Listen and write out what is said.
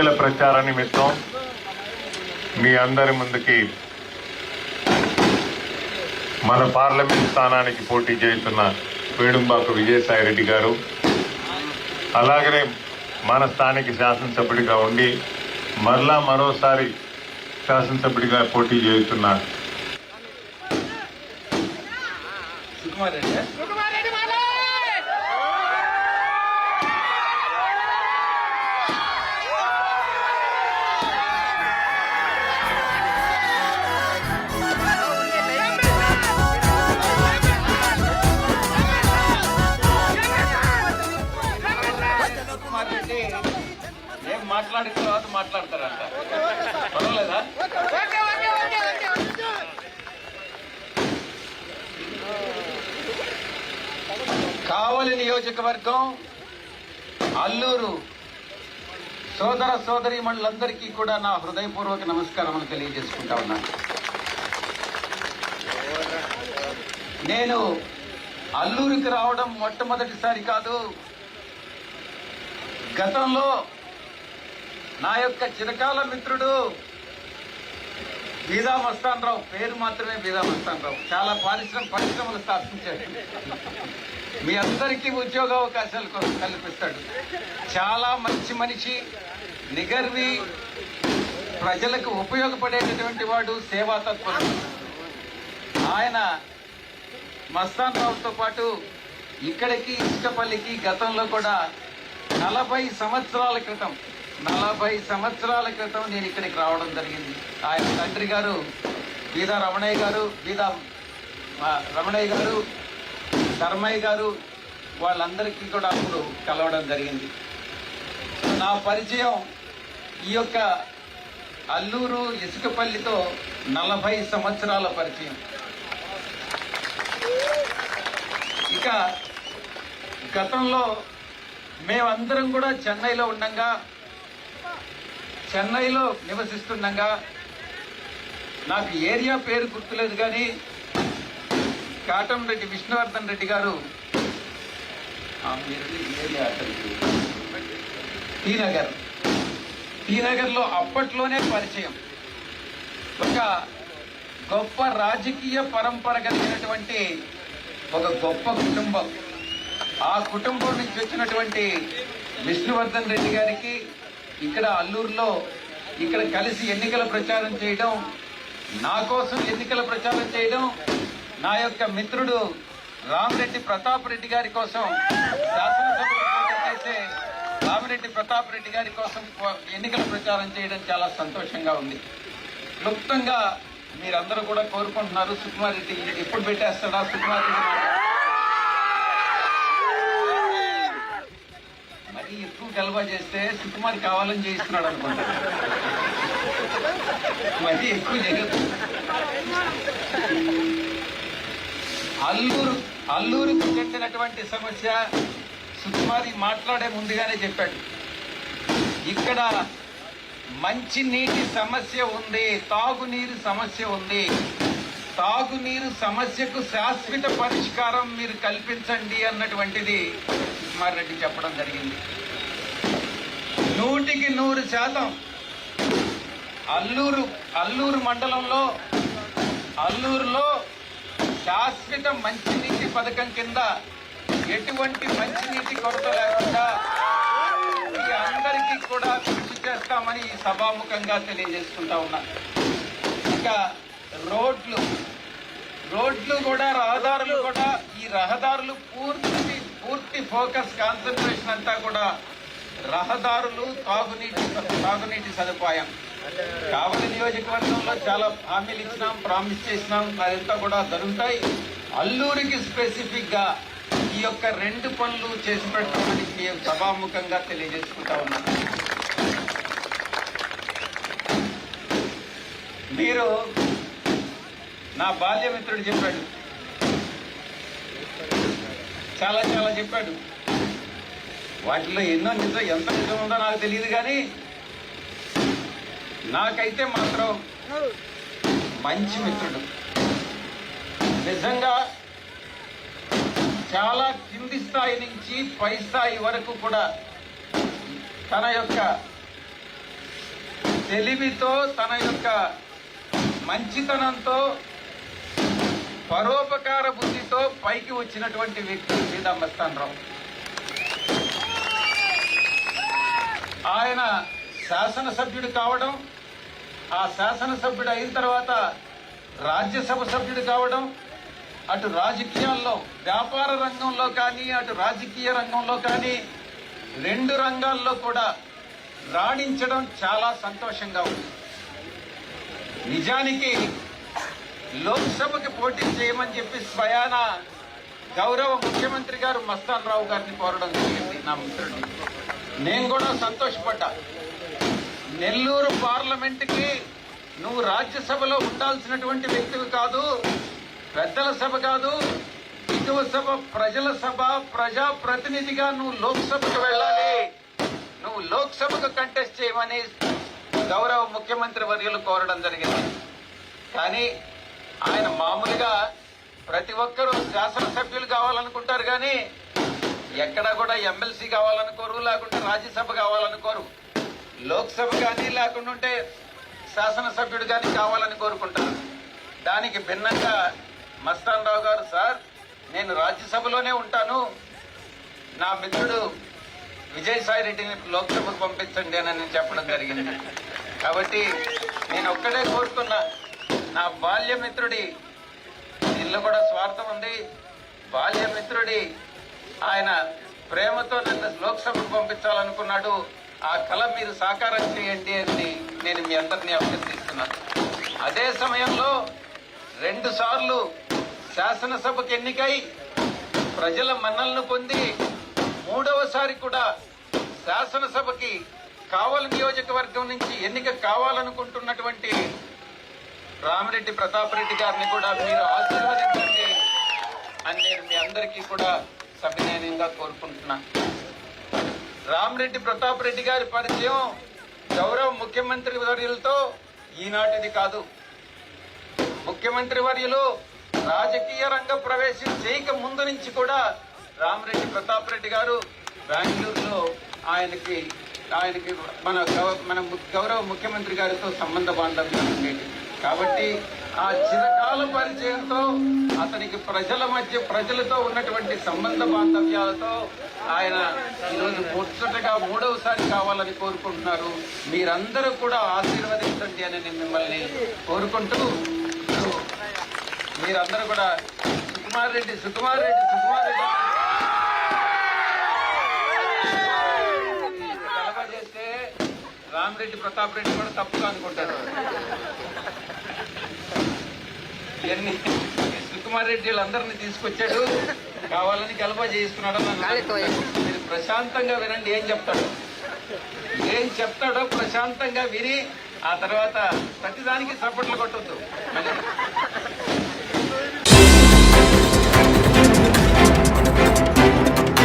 ఎన్నికల ప్రచార నిమిత్తం మీ అందరి ముందుకి మన పార్లమెంట్ స్థానానికి పోటీ చేస్తున్న వేణుంబాకు విజయసాయి రెడ్డి గారు అలాగనే మన స్థానిక శాసనసభ్యుడిగా ఉండి మరలా మరోసారి శాసనసభ్యుడిగా పోటీ చేస్తున్నారు మాట్లాడిన తర్వాత మాట్లాడతారంట. పర్వాలేదా? కావలి నియోజకవర్గం అల్లూరు సోదర సోదరి మండలందరికీ కూడా నా హృదయపూర్వక నమస్కారములు తెలియజేసుకుంటా ఉన్నాను నేను అల్లూరికి రావడం మొట్టమొదటిసారి కాదు గతంలో నా యొక్క చిరకాల మిత్రుడు బీదా మస్తాన్ రావు పేరు మాత్రమే బీదా మస్తాన్ రావు చాలా పారిశ్రమ పరిశ్రమలు స్థాపించాడు. మీ అందరికీ ఉద్యోగ అవకాశాలు కల్పిస్తాడు. చాలా మంచి మనిషి నిగర్వి ప్రజలకు ఉపయోగపడేటటువంటి వాడు సేవాతత్వం ఆయన మస్తాన్ రావుతో పాటు ఇక్కడికి ఇష్టపల్లికి గతంలో కూడా నలభై సంవత్సరాల క్రితం నలభై సంవత్సరాల క్రితం నేను ఇక్కడికి రావడం జరిగింది. ఆయన తండ్రి గారు బీదా రమణయ్య గారు బీదా రమణయ్య గారు ధర్మయ్య గారు వాళ్ళందరికీ కూడా అప్పుడు కలవడం జరిగింది. నా పరిచయం ఈ యొక్క అల్లూరు ఇసుకపల్లితో నలభై సంవత్సరాల పరిచయం. ఇక గతంలో మేమందరం కూడా చెన్నైలో ఉండంగా చెన్నైలో నివసిస్తుండగా నాకు ఏరియా పేరు గుర్తులేదు కానీ కాటంరెడ్డి విష్ణువర్ధన్ రెడ్డి గారు ఏరియా టీ నగర్ టీ నగర్లో అప్పట్లోనే పరిచయం. ఒక గొప్ప రాజకీయ పరంపర కలిగినటువంటి ఒక గొప్ప కుటుంబం. ఆ కుటుంబం నుంచి వచ్చినటువంటి విష్ణువర్ధన్ రెడ్డి గారికి ఇక్కడ అల్లూరులో ఇక్కడ కలిసి ఎన్నికల ప్రచారం చేయడం నా కోసం ఎన్నికల ప్రచారం చేయడం నా యొక్క మిత్రుడు రామిరెడ్డి ప్రతాప్ రెడ్డి గారి కోసం శాసనసభకు చేసే రామిరెడ్డి ప్రతాప్ రెడ్డి గారి కోసం ఎన్నికల ప్రచారం చేయడం చాలా సంతోషంగా ఉంది. క్లుప్తంగా మీరందరూ కూడా కోరుకుంటున్నారు సుకుమార్ రెడ్డి ఎప్పుడు పెట్టేస్తాడా సుకుమార్ రెడ్డి మరి ఎక్కువ గలబా చేస్తే సుకుమార్ కావాలని చేయిస్తున్నాడు అనుకుంటా. మరి ఎక్కువ చేయదు అల్లూరు అల్లూరుకు చెందినటువంటి సమస్య సుకుమారి మాట్లాడే ముందుగానే చెప్పాడు. ఇక్కడ మంచి నీటి సమస్య ఉంది తాగునీరు సమస్య ఉంది. తాగునీరు సమస్యకు శాశ్వత పరిష్కారం మీరు కల్పించండి అన్నటువంటిది సుకుమార్ రెడ్డి చెప్పడం జరిగింది. నూటికి నూరు శాతం. అల్లూరు అల్లూరు మండలంలో అల్లూరులో శాశ్వత మంచినీటి పథకం కింద ఎటువంటి మంచినీటి కొరత లేకుండా మీ అందరికీ కూడా కృషి చేస్తామని ఈ సభాముఖంగా తెలియజేసుకుంటా ఉన్నా. ఇంకా రోడ్లు రోడ్లు కూడా రహదారులు కూడా ఈ రహదారులు పూర్తి పూర్తి ఫోకస్ కాన్సన్ట్రేషన్ అంతా కూడా రహదారులు తాగునీటి తాగునీటి సదుపాయం. కావలి నియోజకవర్గంలో చాలా హామీలు ఇచ్చినాం ప్రామిస్ చేసినాం. అదంతా కూడా జరుగుతాయి. అల్లూరికి స్పెసిఫిక్గా ఈ యొక్క రెండు పనులు చేసి పెట్టమని సీఎం సభాముఖంగా తెలియజేసుకుంటా ఉన్నాం. మీరు నా బాల్యమిత్రుడు చెప్పాడు. చాలా చాలా చెప్పాడు. వాటిలో ఎన్నో నిజం ఎంత నిజం ఉందో నాకు తెలియదు కానీ నాకైతే మాత్రం మంచి మిత్రుడు. నిజంగా చాలా కింది స్థాయి నుంచి పై స్థాయి వరకు కూడా తన యొక్క తెలివితో తన యొక్క మంచితనంతో పరోపకార బుద్ధితో పైకి వచ్చినటువంటి వ్యక్తి సీతా మస్తానరావు ఆయన శాసనసభ్యుడు కావడం ఆ శాసనసభ్యుడు అయిన తర్వాత రాజ్యసభ సభ్యుడు కావడం అటు రాజకీయాల్లో వ్యాపార రంగంలో కానీ అటు రాజకీయ రంగంలో కానీ రెండు రంగాల్లో కూడా రాణించడం చాలా సంతోషంగా ఉంది. నిజానికి లోక్సభకి పోటీ చేయమని చెప్పి స్వయాన గౌరవ ముఖ్యమంత్రి గారు మస్తాన్ రావు గారిని కోరడం జరిగింది. నా మిత్రుడిని. నేను కూడా సంతోషపడ్డా. నెల్లూరు పార్లమెంటుకి నువ్వు రాజ్యసభలో ఉండాల్సినటువంటి వ్యక్తివి కాదు పెద్దల సభ కాదు దిగువ సభ ప్రజల సభ ప్రజా ప్రతినిధిగా నువ్వు లోక్సభకు వెళ్ళాలి. నువ్వు లోక్సభకు కంటెస్ట్ చేయమని గౌరవ ముఖ్యమంత్రి వర్యులు కోరడం జరిగింది. కానీ ఆయన మామూలుగా ప్రతి ఒక్కరూ శాసనసభ్యులు కావాలనుకుంటారు కానీ ఎక్కడా కూడా ఎమ్మెల్సీ కావాలనుకోరు లేకుంటే రాజ్యసభ కావాలనుకోరు. లోక్సభ కానీ లేకుండా ఉంటే శాసనసభ్యుడు కానీ కావాలని కోరుకుంటాను. దానికి భిన్నంగా మస్తాన్ రావు గారు సార్ నేను రాజ్యసభలోనే ఉంటాను. నా మిత్రుడు విజయసాయి రెడ్డిని లోక్సభకు పంపించండి అని నేను చెప్పడం జరిగింది. కాబట్టి నేను ఒక్కడే కోరుతున్నా నా బాల్య మిత్రుడి కూడా స్వార్థం ఉంది. బాల్య మిత్రుడి ఆయన ప్రేమతో నన్ను లోక్సభకు పంపించాలనుకున్నాడు. ఆ కళ మీరు సాకారం చేయండి అని నేను మీ అందరినీ అభ్యర్థిస్తున్నాను. అదే సమయంలో రెండు సార్లు శాసనసభకు ఎన్నికై ప్రజల మన్నలను పొంది మూడవసారి కూడా శాసనసభకి కావలి నియోజకవర్గం నుంచి ఎన్నిక కావాలనుకుంటున్నటువంటి రామిరెడ్డి ప్రతాప్ రెడ్డి గారిని కూడా మీరు ఆశీర్వదించండి అని నేను మీ అందరికీ కూడా సవినయంగా కోరుకుంటున్నాను. రామరెడ్డి ప్రతాప్ రెడ్డి గారి పరిచయం గౌరవ ముఖ్యమంత్రి వర్యులతో ఈనాటిది కాదు. ముఖ్యమంత్రి వర్యులు రాజకీయ రంగ ప్రవేశం చేయక ముందు నుంచి కూడా రామరెడ్డి ప్రతాప్ రెడ్డి గారు బెంగళూరులో ఆయనకి ఆయనకి మన మన ము- గౌరవ ముఖ్యమంత్రి గారితో సంబంధ బాంధవ్యం ఉండేది కాబట్టి ఆ చిరకాల పరిచయంతో అతనికి ప్రజల మధ్య ప్రజలతో ఉన్నటువంటి సంబంధ బాంధవ్యాలతో ఆయన ఈరోజు ముచ్చటగా మూడవసారి కావాలని కోరుకుంటున్నారు. మీరందరూ కూడా ఆశీర్వదించండి అని నేను మిమ్మల్ని కోరుకుంటూ మీరందరూ కూడా సుకుమార్ రెడ్డి సుకుమార్ రెడ్డి సుకుమార్ రెడ్డి. చేస్తే రామరెడ్డి ప్రతాప్ రెడ్డి కూడా తప్పుగా అనుకుంటారు. ఇవన్నీ సుకుమార్ రెడ్డి వీళ్ళందరినీ తీసుకొచ్చాడు. కావాలని అని అన్నారు. మీరు ప్రశాంతంగా వినండి ఏం చెప్తాడు? ఏం చెప్తాడో ప్రశాంతంగా విని ఆ తర్వాత ప్రతిదానికి చప్పట్లు కొట్టొద్దు.